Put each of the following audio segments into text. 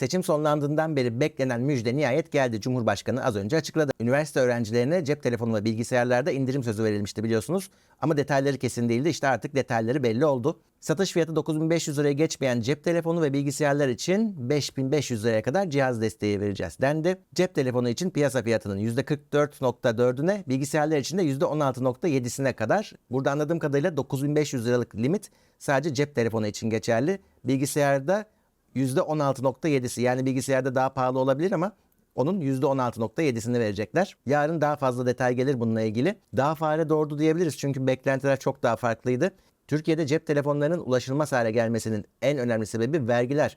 Seçim sonlandığından beri beklenen müjde nihayet geldi. Cumhurbaşkanı az önce açıkladı. Üniversite öğrencilerine cep telefonu ve bilgisayarlarda indirim sözü verilmişti biliyorsunuz. Ama detayları kesin değildi. İşte artık detayları belli oldu. Satış fiyatı 9500 liraya geçmeyen cep telefonu ve bilgisayarlar için 5500 liraya kadar cihaz desteği vereceğiz dendi. Cep telefonu için piyasa fiyatının %44.4'üne, bilgisayarlar için de %16.7'sine kadar. Burada anladığım kadarıyla 9500 liralık limit sadece cep telefonu için geçerli. Bilgisayarda %16.7'si yani bilgisayarda daha pahalı olabilir ama onun %16.7'sini verecekler. Yarın daha fazla detay gelir bununla ilgili. Daha fare doğurdu diyebiliriz çünkü beklentiler çok daha farklıydı. Türkiye'de cep telefonlarının ulaşılmaz hale gelmesinin en önemli sebebi vergiler.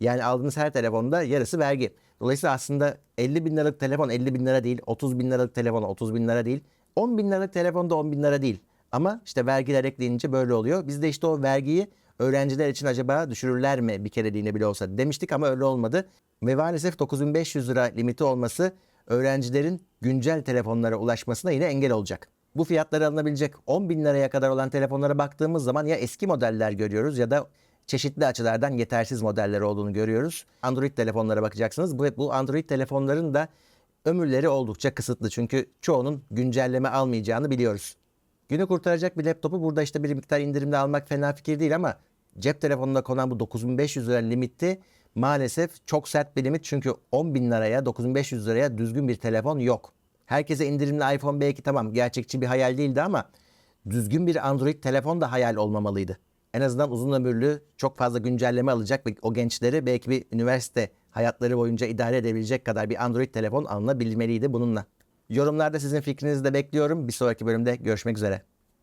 Yani aldığınız her telefonda yarısı vergi. Dolayısıyla aslında 50 bin liralık telefon 50 bin lira değil, 30 bin liralık telefon 30 bin lira değil, 10 bin liralık telefon da 10 bin lira değil. Ama işte vergiler ekleyince böyle oluyor. Biz de işte o vergiyi öğrenciler için acaba düşürürler mi bir kereliğine bile olsa demiştik ama öyle olmadı. Ve maalesef 9500 lira limiti olması öğrencilerin güncel telefonlara ulaşmasına yine engel olacak. Bu fiyatlara alınabilecek 10 bin liraya kadar olan telefonlara baktığımız zaman ya eski modeller görüyoruz ya da çeşitli açılardan yetersiz modeller olduğunu görüyoruz. Android telefonlara bakacaksınız. Bu, bu Android telefonların da ömürleri oldukça kısıtlı. Çünkü çoğunun güncelleme almayacağını biliyoruz. Günü kurtaracak bir laptopu burada işte bir miktar indirimde almak fena fikir değil ama cep telefonuna konan bu 9500 lira limiti maalesef çok sert bir limit. Çünkü 10 bin liraya 9500 liraya düzgün bir telefon yok. Herkese indirimli iPhone belki tamam gerçekçi bir hayal değildi ama düzgün bir Android telefon da hayal olmamalıydı. En azından uzun ömürlü çok fazla güncelleme alacak ve o gençleri belki bir üniversite hayatları boyunca idare edebilecek kadar bir Android telefon alınabilmeliydi bununla. Yorumlarda sizin fikrinizi de bekliyorum. Bir sonraki bölümde görüşmek üzere.